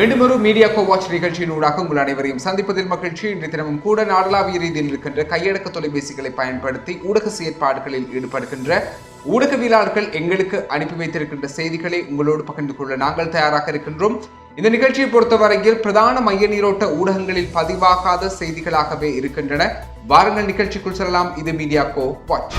மீண்டும் ஒரு media go watch நிகழ்ச்சியின் ஊடாக உங்கள் அனைவரையும் சந்திப்பதில் மகிழ்ச்சி. இன்று தினமும் கூட நாடளாவிய ரீதியில் இருக்கின்ற கையடக்க தொலைபேசிகளை பயன்படுத்தி ஊடக செயற்பாடுகளில் ஈடுபடுகின்ற ஊடகவியலாளர்கள் எங்களுக்கு அனுப்பி வைத்திருக்கின்ற செய்திகளை உங்களோடு பகிர்ந்து கொள்ள நாங்கள் தயாராக இருக்கின்றோம். இந்த நிகழ்ச்சியை பொறுத்தவரையில் பிரதான மைய நீரோட்ட ஊடகங்களில் பதிவாகாத செய்திகளாகவே இருக்கின்றன. வாருங்கள் நிகழ்ச்சிக்குள் செல்லலாம். இது மீடியா கோ வாட்ச்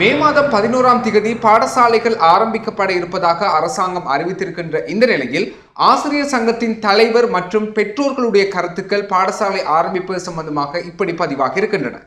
மே மாதம் பதினோராம் திகதி பாடசாலைகள் ஆரம்பிக்கப்பட இருப்பதாக அரசாங்கம் அறிவித்திருக்கின்ற இந்த நிலையில் ஆசிரியர் சங்கத்தின் தலைவர் மற்றும் பெற்றோர்களுடைய கருத்துக்கள் பாடசாலை ஆரம்பிப்பது சம்பந்தமாக இப்படி பதிவாகி இருக்கின்றன.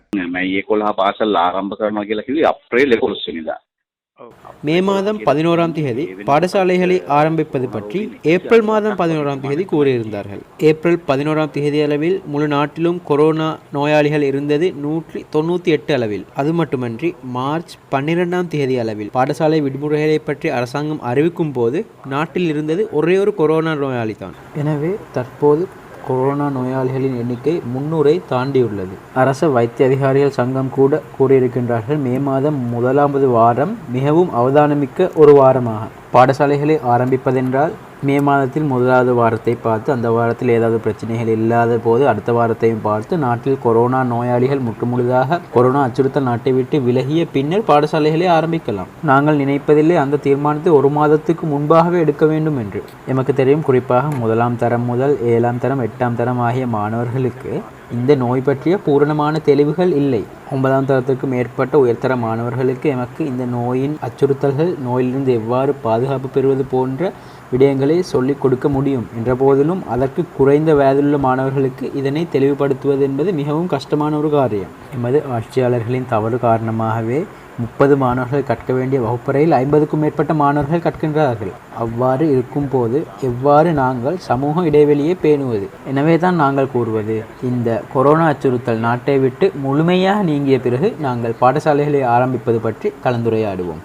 மே மாதம் பதினோராம் தேதி பாடசாலைகளை ஆரம்பிப்பது பற்றி ஏப்ரல் மாதம் பதினோராம் தேதி கூறியிருந்தார்கள். ஏப்ரல் பதினோராம் தேதி அளவில் முழு நாட்டிலும் கொரோனா நோயாளிகள் இருந்தது நூற்றி தொண்ணூற்றி எட்டு அளவில். அது மட்டுமன்றி மார்ச் பன்னிரெண்டாம் தேதி அளவில் பாடசாலை விடுமுறைகளை பற்றி அரசாங்கம் அறிவிக்கும் போது நாட்டில் இருந்தது ஒரே ஒரு கொரோனா நோயாளி தான் எனவே தற்போது கொரோனா நோயாளிகளின் எண்ணிக்கை முன்னூரை தாண்டியுள்ளது. அரச வைத்திய அதிகாரிகள் சங்கம் கூட கூறியிருக்கின்றார்கள் மே மாதம் முதலாவது வாரம் மிகவும் அவதானமிக்க ஒரு வாரமாக. பாடசாலைகளை ஆரம்பிப்பதென்றால் மே மாதத்தில் முதலாவது வாரத்தை பார்த்து அந்த வாரத்தில் ஏதாவது பிரச்சனைகள் இல்லாத போது அடுத்த வாரத்தையும் பார்த்து நாட்டில் கொரோனா நோயாளிகள் முற்றுமுழுதாக கொரோனா அச்சுறுத்தல் நாட்டை விட்டு விலகிய பின்னர் பாடசாலைகளை ஆரம்பிக்கலாம். நாங்கள் நினைப்பதில்லை அந்த தீர்மானத்தை ஒரு மாதத்துக்கு முன்பாகவே எடுக்க வேண்டும் என்று. எமக்கு தெரியும் குறிப்பாக முதலாம் தரம் முதல் ஏழாம் தரம் எட்டாம் தரம் ஆகிய மாணவர்களுக்கு இந்த நோய் பற்றிய பூரணமான தெளிவுகள் இல்லை. ஒன்பதாம் தரத்திற்கு மேற்பட்ட உயர்தர மாணவர்களுக்கு எமக்கு இந்த நோயின் அச்சுறுத்தல்கள் நோயிலிருந்து எவ்வாறு பாதுகாப்பு பெறுவது போன்ற விடயங்களை சொல்லிக் கொடுக்க முடியும் என்ற போதிலும் அதற்கு குறைந்த வயதிலுள்ள மாணவர்களுக்கு இதனை தெளிவுபடுத்துவது என்பது மிகவும் கஷ்டமான ஒரு காரியம். எமது ஆட்சியாளர்களின் தவறு காரணமாகவே முப்பது மாணவர்கள் கற்க வேண்டிய வகுப்பறையில் ஐம்பதுக்கும் மேற்பட்ட மாணவர்கள் கற்கின்றார்கள். அவ்வாறு இருக்கும்போது எவ்வாறு நாங்கள் சமூக இடைவெளியை பேணுவது? எனவே தான் நாங்கள் கூறுவது இந்த கொரோனா அச்சுறுத்தல் நாட்டை விட்டு முழுமையாக நீங்கிய பிறகு நாங்கள் பாடசாலைகளை ஆரம்பிப்பது பற்றி கலந்துரையாடுவோம்.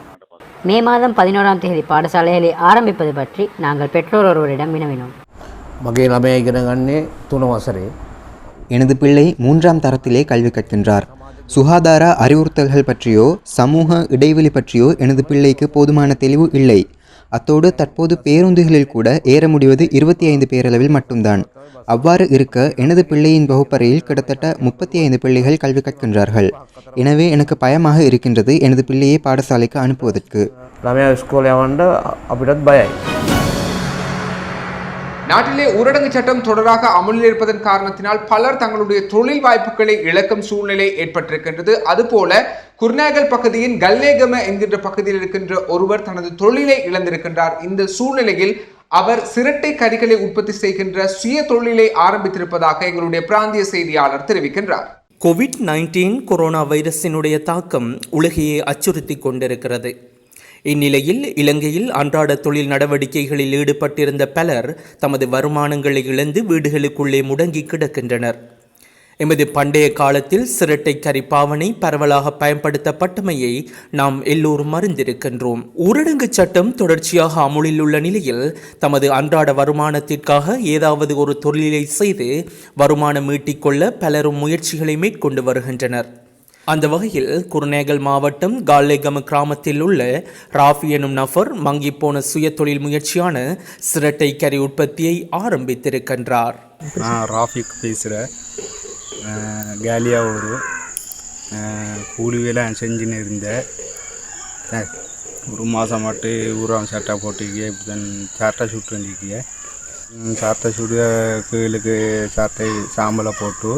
மே மாதம் பதினோராம் தேதி பாடசாலைகளை ஆரம்பிப்பது பற்றி நாங்கள் பெற்றோர் ஒருவரிடம் வினவினோம். மகை லமையகிரகண்ணே துணவாசரே. எனது பிள்ளை மூன்றாம் தரத்திலே கல்வி கற்கின்றார். சுகாதார அறிவுறுத்தல்கள் பற்றியோ சமூக இடைவெளி பற்றியோ எனது பிள்ளைக்கு போதுமான தெளிவு இல்லை. அத்தோடு தற்போது பேருந்துகளில் கூட ஏற முடிவது இருபத்தி ஐந்து பேரளவில் மட்டும்தான். அவ்வாறு இருக்க எனது பிள்ளையின் வகுப்பறையில் கிட்டத்தட்ட முப்பத்தி ஐந்து பிள்ளைகள் கல்வி கற்கின்றார்கள். எனவே எனக்கு பயமாக இருக்கின்றது எனது பிள்ளையை பாடசாலைக்கு அனுப்புவதற்கு. நாட்டிலே ஊரடங்கு சட்டம் தொடராக அமலில் இருப்பதன் காரணத்தினால் பலர் தங்களுடைய தொழில் வாய்ப்புகளை இழக்கும் சூழ்நிலை ஏற்பட்டிருக்கின்றது. அதுபோல குர்நாகல் பகுதியின் கல்லேகம என்கின்ற பகுதியில் இருக்கின்ற ஒருவர் தனது தொழிலை இழந்திருக்கின்றார். இந்த சூழ்நிலையில் அவர் சிரட்டை கறிகளை உற்பத்தி செய்கின்ற சுய தொழிலை ஆரம்பித்திருப்பதாக எங்களுடைய பிராந்திய செய்தியாளர் தெரிவிக்கின்றார். கோவிட் நைன்டீன் கொரோனா வைரஸினுடைய தாக்கம் உலகையே அச்சுறுத்தி கொண்டிருக்கிறது. இந்நிலையில் இலங்கையில் அன்றாட தொழில் நடவடிக்கைகளில் ஈடுபட்டிருந்த பலர் தமது வருமானங்களை இழந்து வீடுகளுக்குள்ளே முடங்கி கிடக்கின்றனர். எமது பண்டைய காலத்தில் சிரட்டை கறி பாவனை பரவலாக பயன்படுத்தப்பட்டமையை நாம் எல்லோரும் அறிந்திருக்கின்றோம். ஊரடங்கு சட்டம் தொடர்ச்சியாக அமுலில் உள்ள நிலையில் தமது அன்றாட வருமானத்திற்காக ஏதாவது ஒரு தொழிலை செய்து வருமானம் ஈட்டிக்கொள்ள பலரும் முயற்சிகளை மேற்கொண்டு வருகின்றனர். அந்த வகையில் குருநேகல் மாவட்டம் கால்லேகம் கிராமத்தில் உள்ள ராஃபி எனும் நபர் மங்கிப்போன சுய தொழில் முயற்சியான சிரட்டை கறி உற்பத்தியை ஆரம்பித்திருக்கின்றார். நான் ராஃபிக் பேசுகிறேன் கேலியா ஒரு கூலி வேலை செஞ்சுன்னு இருந்தேன் ஒரு மாதம் மட்டும் ஊராம் சட்டை போட்டுக்கிய இப்படி தான் சாட்டை சுட்டு வந்துக்கிய. சாட்டை சுடு கீழுக்கு சாட்டை சாம்பலை போட்டு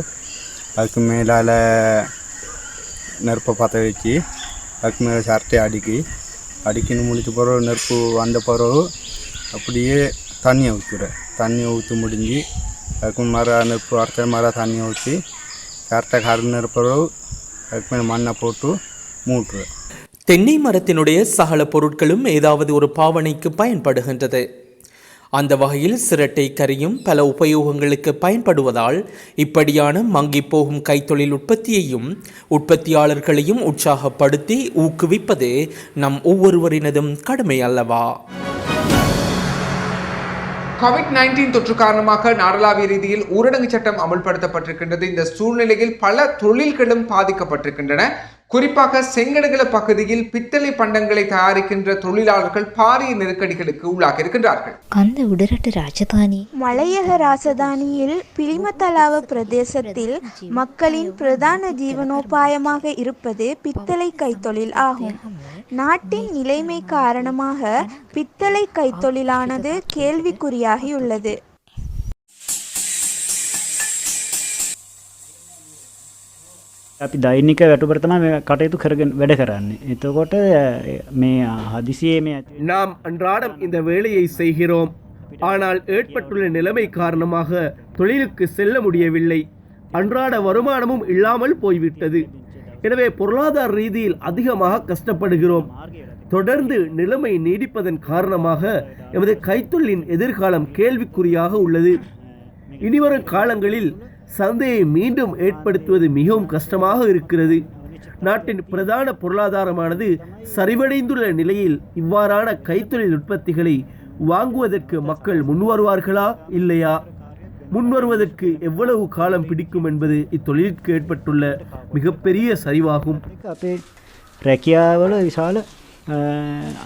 அதுக்கு மேலால் நெருப்பை பற்ற வச்சு அதுக்கு மேலே சரட்டை அடிக்கி அடிக்கணும் முடிச்ச பிறகு நெருப்பு வந்த பிறகு அப்படியே தண்ணியை ஊற்றுறேன் தண்ணியை ஊற்றி முடிஞ்சு அதுக்கு மர நெருப்பு அடுத்த மர தண்ணியை ஊற்றி கரெக்டாக கருந்த பிறகு அதுக்கு மேலே மண்ணை போட்டு மூட்டுறேன் தென்னை மரத்தினுடைய சகல பொருட்களும் ஏதாவது ஒரு பாவனைக்கு பயன்படுகின்றது. அந்த வகையில் சிரட்டை கரியும் பல உபயோகங்களுக்கு பயன்படுவதால் இப்படியான மங்கி போகும் கைத்தொழில் உற்பத்தியையும் உற்பத்தியாளர்களையும் உற்சாகப்படுத்தி ஊக்குவிப்பது நம் ஒவ்வொருவரினதும் கடமை அல்லவா? கோவிட் நைன்டீன் தொற்று காரணமாக நாடளாவிய ரீதியில் ஊரடங்கு சட்டம் அமல்படுத்தப்பட்டிருக்கின்றது. இந்த சூழ்நிலையில் பல தொழில்களும் பாதிக்கப்பட்டிருக்கின்றன. குறிப்பாக செங்கடகல பகுதியில் பித்தளை பண்டங்களை தயாரிக்கின்ற தொழிலாளர்கள் பாரிய நெருக்கடிகளுக்கு உள்ளாக இருக்கின்றார்கள். கந்த உடரட்டு ராஜதானி மலையக ராஜதானியில் பிலிமத்தலாவ பிரதேசத்தில் மக்களின் பிரதான ஜீவனோபாயமாக இருப்பது பித்தளை கைத்தொழில் ஆகும். நாட்டின் நிலைமை காரணமாக பித்தளை கைத்தொழிலானது கேள்விக்குறியாகியுள்ளது. අපි දෛනික වැටුපර තමයි මේ කටයුතු කරගෙන වැඩ කරන්නේ. එතකොට මේ හදිසියේ මේ ඇති நாம் அன்றாடம் இந்த வேலையை செய்கிறோம் ஆனால் ஏற்பட்டுள்ள நிலைமை காரணமாக தொழிலுக்கு செல்ல முடியவில்லை அன்றாட வருமானமும் இல்லாமல் போய்விட்டது எனவே பொருளாதார ரீதியில் அதிகமாக கஷ்டப்படுகிறோம் தொடர்ந்து நிலைமை நீடிப்பதன் காரணமாக எமது கைத்தொழிலின் எதிர்காலம் கேள்விக்குறியாக உள்ளது இனிவரும் காலங்களில் சந்தையை மீண்டும் ஏற்படுத்துவது மிகவும் கஷ்டமாக இருக்கிறது. நாட்டின் பிரதான பொருளாதாரமானது சரிவடைந்துள்ள நிலையில் இவ்வாறான கைத்தொழில் உற்பத்திகளை வாங்குவதற்கு மக்கள் முன்வருவார்களா இல்லையா? முன்வருவதற்கு எவ்வளவு காலம் பிடிக்கும் என்பது இத்தொழிலுக்கு ஏற்பட்டுள்ள மிகப்பெரிய சரிவாகும்.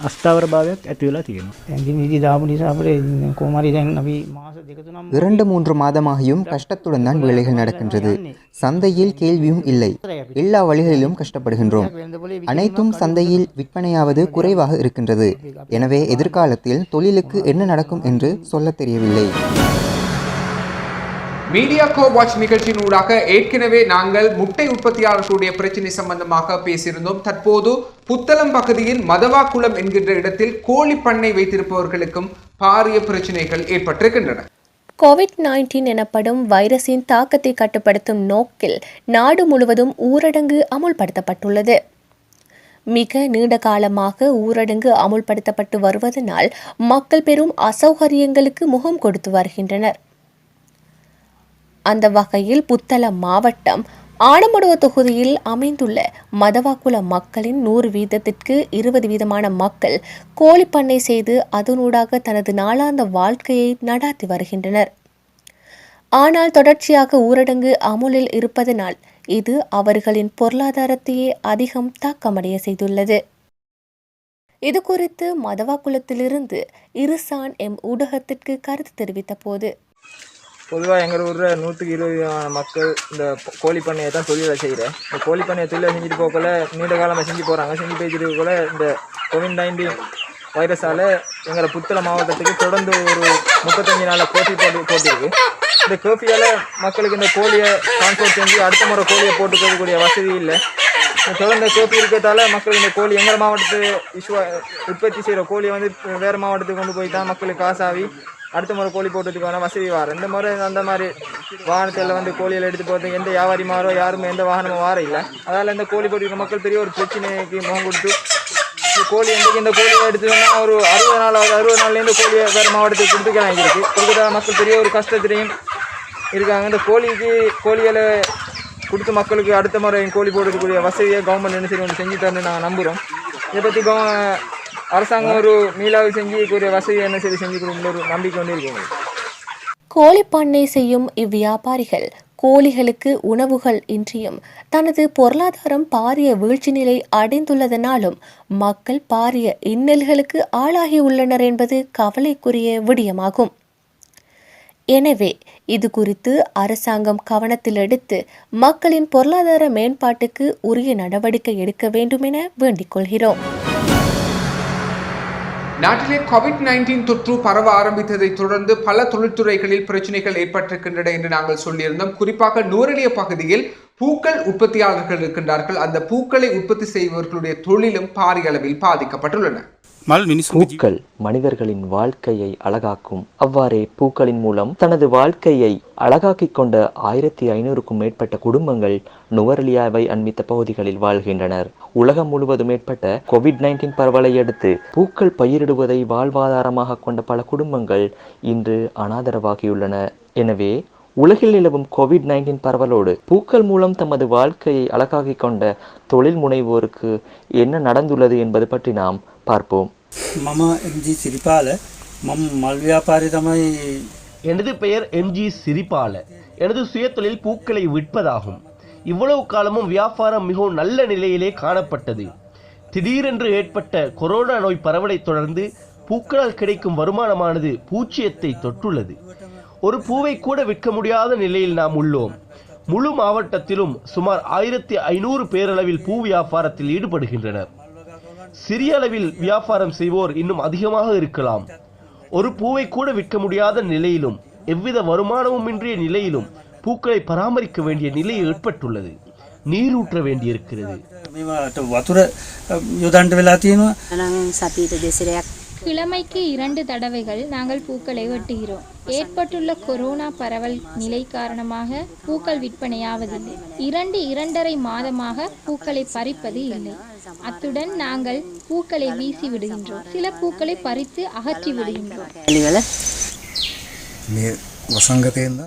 අස්ථාවර භාවයක් ඇතිවෙලා තියෙනවා. ඇගිනිදි දාපු නිසා අපට කෝමරි දැන් අපි මාස දෙකතුනම් இரண்டு மூன்று மாதமாகியும் கஷ்டத்துடன் தான் வேலைகள் நடக்கின்றது சந்தையில் கேள்வியும் இல்லை எல்லா வழிகளிலும் கஷ்டப்படுகின்றோம் அனைத்தும் சந்தையில் விற்பனையாவது குறைவாக இருக்கின்றது எனவே எதிர்காலத்தில் தொழிலுக்கு என்ன நடக்கும் என்று சொல்லத் தெரியவில்லை மீடியா கோ வாட்ச் நிகழ்ச்சியின் ஊடாக ஏற்கனவே நாங்கள் முட்டை உற்பத்தியாளர்களுடைய பிரச்சனை சம்பந்தமாக பேசியிருந்தோம். தற்போது புத்தளம் பகுதியில் மதவாக்குளம் என்கின்ற இடத்தில் கோழி பண்ணை வைத்திருப்பவர்களுக்கும் பாரிய பிரச்சனைகள் ஏற்பட்டிருக்கின்றன. கோவிட் நைன்டீன் எனப்படும் வைரஸின் தாக்கத்தை கட்டுப்படுத்தும் நோக்கில் நாடு முழுவதும் ஊரடங்கு அமுல்படுத்தப்பட்டுள்ளது. மிக நீண்ட காலமாக ஊரடங்கு அமுல்படுத்தப்பட்டு வருவதனால் மக்கள் பெரும் அசௌகரியங்களுக்கு முகம் கொடுத்து வருகின்றனர். அந்த வகையில் புத்தளம் மாவட்டம் ஆடம்படுவ தொகுதியில் அமைந்துள்ள மதவாக்குல மக்களின் நூறு வீதத்திற்கு இருபது வீதமான மக்கள் கோழிப்பண்ணை செய்து அதனூடாக தனது நாளாந்த வாழ்க்கையை நடாத்தி வருகின்றனர். ஆனால் தொடர்ச்சியாக ஊரடங்கு அமுலில் இருப்பதனால் இது அவர்களின் பொருளாதாரத்தையே அதிகம் தாக்கமடைய செய்துள்ளது. இது குறித்து மதவாக்குளத்திலிருந்து இருசான் எம் ஊடகத்திற்கு கருத்து தெரிவித்த போது பொதுவாக எங்கள் ஊரில் நூற்றுக்கு இருபது மக்கள் இந்த கோழி பண்ணையை தான் தொழிலை செய்கிறேன் இந்த கோழி பண்ணையை தொழிலை செஞ்சுட்டு போகல நீண்ட காலமாக செஞ்சு போகிறாங்க செஞ்சு போயிட்டு போல இந்த கோவிட் நைன்டீன் வைரஸால் எங்களை புத்தளை மாவட்டத்துக்கு தொடர்ந்து ஒரு முப்பத்தஞ்சு நாளில் கோஃபி போட்டு போட்டிருக்கு. இந்த கோஃபியால் மக்களுக்கு இந்த கோழியை டிரான்ஸ்போர்ட் செஞ்சு அடுத்த முறை கோழியை போட்டுக்கக்கூடிய வசதி இல்லை. தொடர்ந்து கோப்பி இருக்கிறதால மக்கள் இந்த கோழி எங்கள் மாவட்டத்து இஷ்வா உற்பத்தி செய்கிற கோழியை வந்து வேறு மாவட்டத்துக்கு கொண்டு போய் தான் மக்களுக்கு காசாகி அடுத்த முறை கோழி போட்டதுக்கான வசதி வாரம் இந்த முறை அந்த மாதிரி வாகனத்தில் வந்து கோழியில் எடுத்து போகிறதுக்கு எந்த வியாபாரி மாறோ யாருமே எந்த வாகனமும் வார இல்லை அதால் இந்த கோழி போட்டிருக்க மக்கள் பெரிய ஒரு பிரச்சனைக்கு முகம் கொடுத்து இந்த கோழி எந்த இந்த கோழியை எடுத்ததுன்னா ஒரு அறுபது நாள் அறுபது நாள்லேருந்து கோழியை வேறு மாவட்டத்துக்கு கொடுத்துக்கலாம் இருக்கு. கொடுக்குறதால மக்கள் பெரிய ஒரு கஷ்டத்திலையும் இருக்காங்க. இந்த கோழிக்கு கோழிகளை கொடுத்து மக்களுக்கு அடுத்த முறை கோழி போடுறதுக்குரிய வசதியை கவர்மெண்ட் என்ன செய்யும்? செஞ்சு தரணும்னு நாங்கள் நம்புகிறோம் இதை பற்றி கவ அரசாங்கம் ஒரு மீளாவில் செஞ்சு கூடிய வசதி என்ன சரி செஞ்சு கொடுக்கணும் ஒரு நம்பிக்கை கொண்டு கோழி பண்ணை செய்யும் இவ்வியாபாரிகள் கோழிகளுக்கு உணவுகள் இன்றியும் தனது பொருளாதாரம் பாரிய வீழ்ச்சி நிலை அடைந்துள்ளதனாலும் மக்கள் பாரிய இன்னல்களுக்கு ஆளாகியுள்ளனர் என்பது கவலைக்குரிய விடயமாகும். எனவே இது குறித்து அரசாங்கம் கவனத்தில் எடுத்து மக்களின் பொருளாதார மேம்பாட்டுக்கு உரிய நடவடிக்கை எடுக்க வேண்டும் என வேண்டிக் கொள்கிறோம். நாட்டிலே கோவிட் நைன்டீன் தொற்று பரவ ஆரம்பித்ததைத் தொடர்ந்து பல தொழில்துறைகளில் பிரச்சனைகள் ஏற்பட்டிருக்கின்றன என்று நாங்கள் சொல்லியிருந்தோம். குறிப்பாக நூறலிய பகுதியில் பூக்கள் உற்பத்தியாளர்கள் இருக்கின்றார்கள். அந்த பூக்களை உற்பத்தி செய்பவர்களுடைய தொழிலும் பாரிய அளவில் பாதிக்கப்பட்டுள்ளன. பூக்கள் மனிதர்களின் வாழ்க்கையை அழகாக்கும். அவ்வாறே பூக்களின் மூலம் தனது வாழ்க்கையை அழகாக்கிக் கொண்ட ஆயிரத்தி ஐநூறுக்கும் மேற்பட்ட குடும்பங்கள் நுவரலியாவை அண்மித்த பகுதிகளில் வாழ்கின்றனர். உலகம் முழுவதும் ஏற்பட்ட கோவிட் நைன்டீன் பரவலை அடுத்து பூக்கள் பயிரிடுவதை வாழ்வாதாரமாக கொண்ட பல குடும்பங்கள் இன்று அனாதரவாகியுள்ளன. எனவே உலகில் நிலவும் கோவிட் நைன்டீன் பரவலோடு பூக்கள் மூலம் தமது வாழ்க்கையை அழகாக்கிக் கொண்ட தொழில் முனைவோருக்கு என்ன நடந்துள்ளது என்பது பற்றி நாம் பார்ப்போம். மம எம்ஜி சிரிப்பால மம் மல்வியாபாரி தமை எனது பெயர் எம்ஜி சிரிப்பால. எனது சுயத்தொழில் பூக்களை விற்பதாகும். இவ்வளவு காலமும் வியாபாரம் மிகவும் நல்ல நிலையிலே காணப்பட்டது. திடீரென்று ஏற்பட்ட கொரோனா நோய் பரவலை தொடர்ந்து பூக்களால் கிடைக்கும் வருமானமானது பூச்சியத்தை தொற்றுள்ளது. ஒரு பூவை கூட விற்க முடியாத நிலையில் நாம் உள்ளோம். முழு மாவட்டத்திலும் சுமார் ஆயிரத்தி ஐநூறு பேரளவில் பூ வியாபாரத்தில் ஈடுபடுகின்றனர். சிறிய அளவில் வியாபாரம் செய்வோர் இன்னும் அதிகமாக இருக்கலாம். ஒரு பூவை கூட விற்க முடியாத நிலையிலும் எவ்வித வருமானமும் இன்றிய நிலையிலும் பூக்களை பராமரிக்க வேண்டிய நிலை ஏற்பட்டுள்ளது. நீரூற்ற வேண்டியிருக்கிறது. கிழமைக்கு இரண்டு தடவைகள் நாங்கள் பூக்களை வெட்டுகிறோம். ஏற்பட்டுள்ள கொரோனா பரவல் நிலை காரணமாக பூக்கள் விற்பனையாவதில்லை. இரண்டு இரண்டரை மாதமாக பூக்களை பறிப்பது இல்லை. அத்துடன் நாங்கள் பூக்களை வீசி விடுகின்றோம். சில பூக்களை பறித்து அகற்றி விடுகின்றோம்.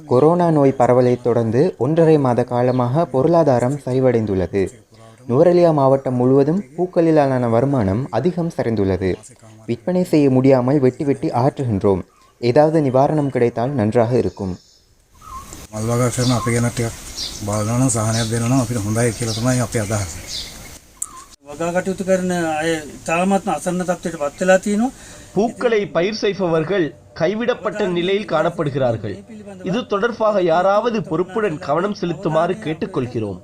கொரோனா நோய் பரவலைத் தொடர்ந்து ஒன்றரை மாத காலமாக பொருளாதாரம் சரிவடைந்துள்ளது. நுவரெலியா மாவட்டம் முழுவதும் பூக்களிலான வருமானம் அதிகம் சரிந்துள்ளது. விற்பனை செய்ய முடியாமல் வெட்டி வெட்டி ஆற்றுகின்றோம். ஏதாவது நிவாரணம் கிடைத்தால் நன்றாக இருக்கும். பூக்களை பயிர் செய்பவர்கள் கைவிடப்பட்ட நிலையில் காணப்படுகிறார்கள். இது தொடர்பாக யாராவது பொறுப்புடன் கவனம் செலுத்துமாறு கேட்டுக்கொள்கிறோம்.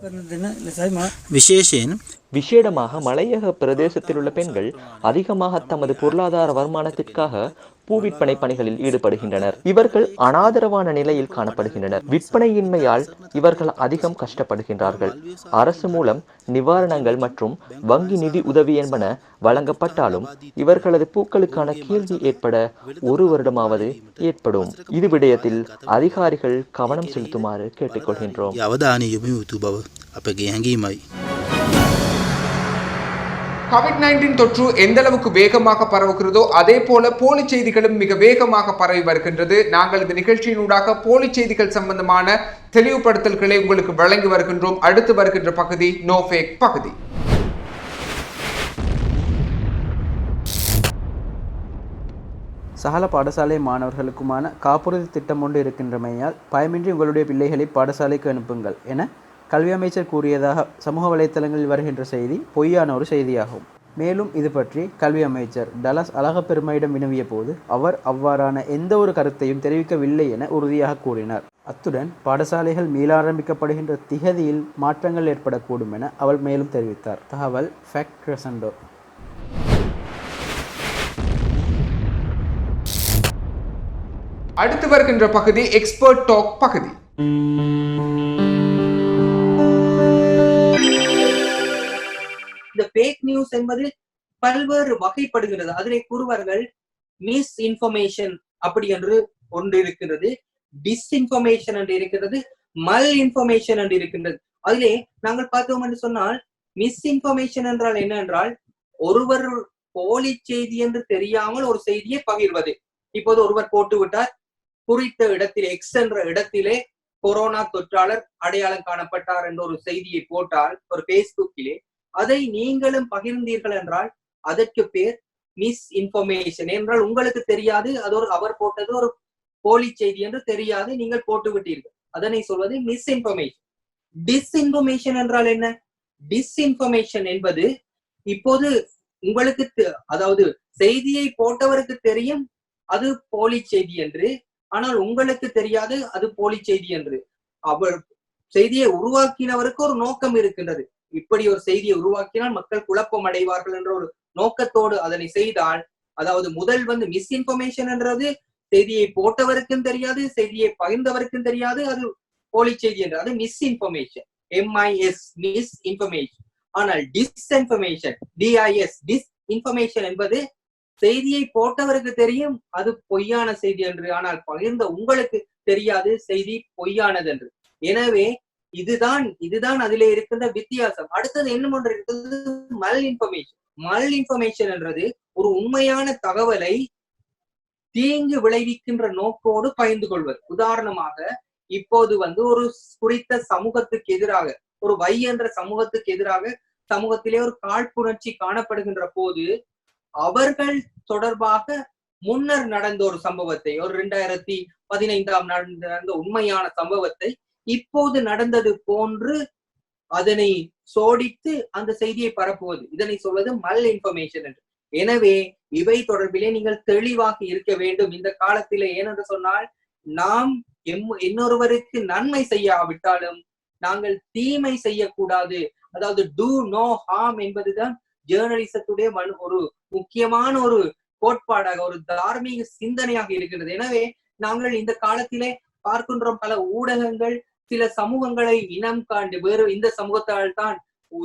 விசேஷன் விசேடமாக மலையக பிரதேசத்தில் உள்ள பெண்கள் அதிகமாக தமது பொருளாதார வருமானத்திற்காக பூ விற்பனை பணிகளில் ஈடுபடுகின்றனர். இவர்கள் அனாதரவான நிலையில் காணப்படுகின்றனர். விற்பனையின்மையால் இவர்கள் அதிகம் கஷ்டப்படுகின்றார்கள். அரசு மூலம் நிவாரணங்கள் மற்றும் வங்கி நிதி உதவி என்பன வழங்கப்பட்டாலும் இவர்களது பூக்களுக்கான கேள்வி ஏற்பட ஒரு வருடமாவது ஏற்படும். இது விடயத்தில் அதிகாரிகள் கவனம் செலுத்துமாறு கேட்டுக்கொள்கின்றோம். அவதானியுமே கோவிட் நைன்டீன் தொற்று எந்த அளவுக்கு வேகமாக பரவுகிறதோ அதே போல போலி செய்திகளும் மிக வேகமாக பரவி வருகின்றது. நாங்கள் இந்த நிகழ்ச்சியினூடாக போலி செய்திகள் சம்பந்தமான தெளிவுபடுத்தல்களை உங்களுக்கு வழங்கி வருகின்றோம். அடுத்து வருகின்ற பகுதி நோஃபேக் பகுதி. சகல பாடசாலை மாணவர்களுக்குமான காப்புறுதி திட்டம் ஒன்று இருக்கின்றமையால் பயமின்றி உங்களுடைய பிள்ளைகளை பாடசாலைக்கு அனுப்புங்கள் என கல்வி அமைச்சர் கூறியதாக சமூக வலைத்தளங்களில் வருகின்ற செய்தி பொய்யான ஒரு செய்தியாகும். மேலும் இது பற்றி கல்வி அமைச்சர் டலஸ் அழகப்பெருமையிடம் வினவிய போது அவர் அவ்வாறான எந்த ஒரு கருத்தையும் தெரிவிக்கவில்லை என உறுதியாக கூறினார். அத்துடன் பாடசாலைகள் மீளாரம்பிக்கப்படுகின்ற திகதியில் மாற்றங்கள் ஏற்படக்கூடும் என அவர் மேலும் தெரிவித்தார். தகவல் ஃபேக்ட் அடுத்து வருகின்ற பகுதி எக்ஸ்பர்ட் டாக் பகுதி. நியூஸ் என்பது பல்வேறு வகைப்படுகிறது. அதனை கூறுவார்கள் மிஸ் இன்ஃபர்மேஷன் அப்படி என்று ஒன்று இருக்கிறது டிஸ்இன்ஃபர்மேஷன் என்று இருக்கிறது மல் இன்ஃபர்மேஷன் என்று இருக்கின்றது. அதிலே நாங்கள் பார்த்தோம் என்று சொன்னால் மிஸ் இன்ஃபர்மேஷன் என்றால் என்ன என்றால் ஒருவர் போலி செய்தி என்று தெரியாமல் ஒரு செய்தியை பகிர்வது. இப்போது ஒருவர் போட்டு விட்டார் குறித்த இடத்தில் எக்ஸ் என்ற இடத்திலே கொரோனா தொற்றாளர் அடையாளம் காணப்பட்டார் என்ற ஒரு செய்தியை போட்டால் ஒரு பேஸ்புக்கிலே அதை நீங்களும் பகிர்ந்தீர்கள் என்றால் அதற்கு பேர் மிஸ் இன்ஃபர்மேஷன் என்றால் உங்களுக்கு தெரியாது அது ஒரு அவர் போட்டது ஒரு போலி செய்தி என்று தெரியாது நீங்கள் போட்டு விட்டீர்கள். அதனை சொல்வது மிஸ் இன்ஃபர்மேஷன் டிஸ்இன்ஃபர்மேஷன் என்றால் என்ன? டிஸ்இன்ஃபர்மேஷன் என்பது இப்போது உங்களுக்கு தெ- அதாவது செய்தியை போட்டவருக்கு தெரியும் அது போலி செய்தி என்று. ஆனால் உங்களுக்கு தெரியாது அது போலி செய்தி என்று. அவர் செய்தியை உருவாக்கினவருக்கு ஒரு நோக்கம் இருக்கின்றது. இப்படி ஒரு செய்தியை உருவாக்கினால் மக்கள் குழப்பம் அடைவார்கள் என்ற ஒரு நோக்கத்தோடு அதனை செய்தால் அதாவது முதல் வந்து மிஸ் இன்ஃபர்மேஷன் என்றது செய்தியை போட்டவருக்கும் தெரியாது செய்தியை பகிர்ந்தவருக்கும் தெரியாது அது போலி செய்தி என்று அது misinformation M I S misinformation ஆனால் disinformation D I S disinformation என்பது செய்தியை போட்டவருக்கு தெரியும் அது பொய்யான செய்தி என்று. ஆனால் பகிர்ந்த உங்களுக்கு தெரியாது செய்தி பொய்யானது என்று. எனவே இதுதான் இதுதான் அதிலே இருக்கின்ற வித்தியாசம். அடுத்தது என்ன ஒன்று இருக்கிறது மல் இன்ஃபர்மேஷன் மல் இன்ஃபர்மேஷன் என்றது ஒரு உண்மையான தகவலை தீங்கு விளைவிக்கின்ற நோக்கோடு பகிர்ந்து கொள்வது. உதாரணமாக இப்போது வந்து ஒரு குறித்த சமூகத்துக்கு எதிராக ஒரு வை என்ற சமூகத்துக்கு எதிராக சமூகத்திலே ஒரு காழ்ப்புணர்ச்சி காணப்படுகின்ற போது அவர்கள் தொடர்பாக முன்னர் நடந்த ஒரு சம்பவத்தை ஒரு இரண்டாயிரத்தி பதினைந்தாம் நடந்த நடந்த உண்மையான சம்பவத்தை இப்போது நடந்தது போன்று அதனை சோடித்து அந்த செய்தியை பரப்புவது. இதனை சொல்வது மல் இன்ஃபர்மேஷன் என்று. எனவே இவை தொடர்பிலே நீங்கள் தெளிவாக இருக்க வேண்டும். இந்த காலத்திலே ஏனென்று சொன்னால் நாம் எம் இன்னொருவருக்கு நன்மை செய்யாவிட்டாலும் நாங்கள் தீமை செய்யக்கூடாது. அதாவது டூ நோ ஹார்ம் என்பதுதான் ஜேர்னலிசத்துடைய மனு ஒரு முக்கியமான ஒரு கோட்பாடாக ஒரு தார்மீக சிந்தனையாக இருக்கின்றது எனவே நாங்கள் இந்த காலத்திலே பார்க்கின்றோம் பல ஊடகங்கள் சில சமூகங்களை இனம் காண்டு வேறு இந்த சமூகத்தால் தான்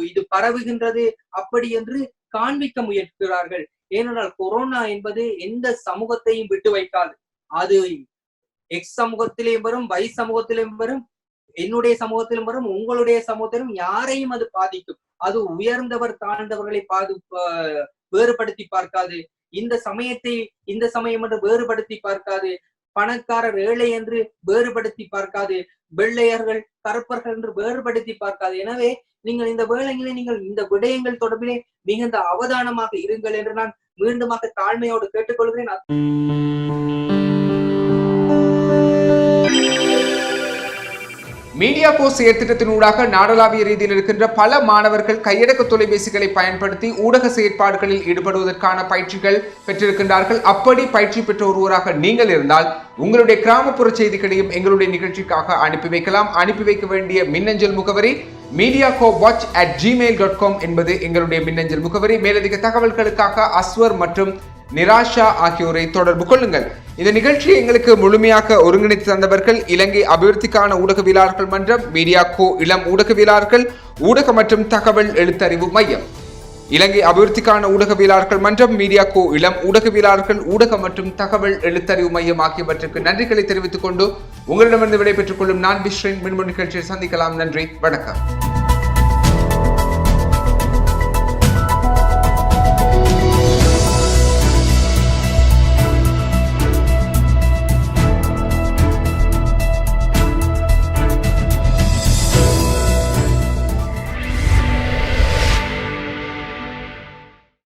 இது பரவுகின்றது அப்படி என்று காண்பிக்க முயற்சிக்கிறார்கள். ஏனென்றால் கொரோனா என்பது எந்த சமூகத்தையும் விட்டு வைக்காது. அது எக்ஸ் சமூகத்திலேயும் வரும் வை சமூகத்திலும் வரும் என்னுடைய சமூகத்திலும் வரும் உங்களுடைய சமூகத்திலும் யாரையும் அது பாதிக்கும். அது உயர்ந்தவர் தாழ்ந்தவர்களை பாது வேறுபடுத்தி பார்க்காது. இந்த சமயத்தை இந்த சமயம் என்று வேறுபடுத்தி பார்க்காது. பணக்காரர் ஏழை என்று வேறுபடுத்தி பார்க்காது. வெள்ளையர்கள் கருப்பர்கள் என்று வேறுபடுத்தி பார்க்காது. எனவே நீங்கள் இந்த வேளைகளில் நீங்கள் இந்த விடயங்கள் தொடர்பிலே மிகுந்த அவதானமாக இருங்கள் என்று நான் மீண்டுமாக தாழ்மையோடு கேட்டுக்கொள்கிறேன். மீடியா கோர்ஸ் செயற்திட்டத்தினூடாக நாடளாவிய ரீதியில் இருக்கின்ற பல மாணவர்கள் கையடக்க தொலைபேசிகளை பயன்படுத்தி ஊடக செயற்பாடுகளில் ஈடுபடுவதற்கான பயிற்சிகள் பெற்றிருக்கின்றார்கள். அப்படி பயிற்சி பெற்ற ஒருவராக நீங்கள் இருந்தால் உங்களுடைய கிராமப்புற செய்திகளையும் எங்களுடைய நிகழ்ச்சிக்காக அனுப்பி வைக்கலாம். அனுப்பி வைக்க வேண்டிய மின்னஞ்சல் முகவரி media go watch at Gmail dot com என்பது எங்களுடைய மின்னஞ்சல் முகவரி. மேலதிக தகவல்களுக்காக அஸ்வர் மற்றும் நிராஷா ஆகியோரை தொடர்பு கொள்ளுங்கள். இந்த நிகழ்ச்சியை எங்களுக்கு முழுமையாக ஒருங்கிணைத்து தந்தவர்கள் இலங்கை அபிவிருத்திக்கான ஊடகவியலாளர்கள் மன்றம் மீடியா கோ இளம் ஊடகவியலாளர்கள் ஊடக மற்றும் தகவல் எழுத்தறிவு மையம். இலங்கை அபிவிருத்திக்கான ஊடகவியலாளர்கள் மன்றம் மீடியா கோ இளம் ஊடகவியலாளர்கள் ஊடக மற்றும் தகவல் எழுத்தறிவு மையம் ஆகியவற்றுக்கு நன்றிகளை தெரிவித்துக் கொண்டு உங்களிடமிருந்து விடைபெற்றுக் கொள்ளும் நான் பிஸ்ரின். மின்மொழி நிகழ்ச்சியை சந்திக்கலாம். நன்றி. வணக்கம்.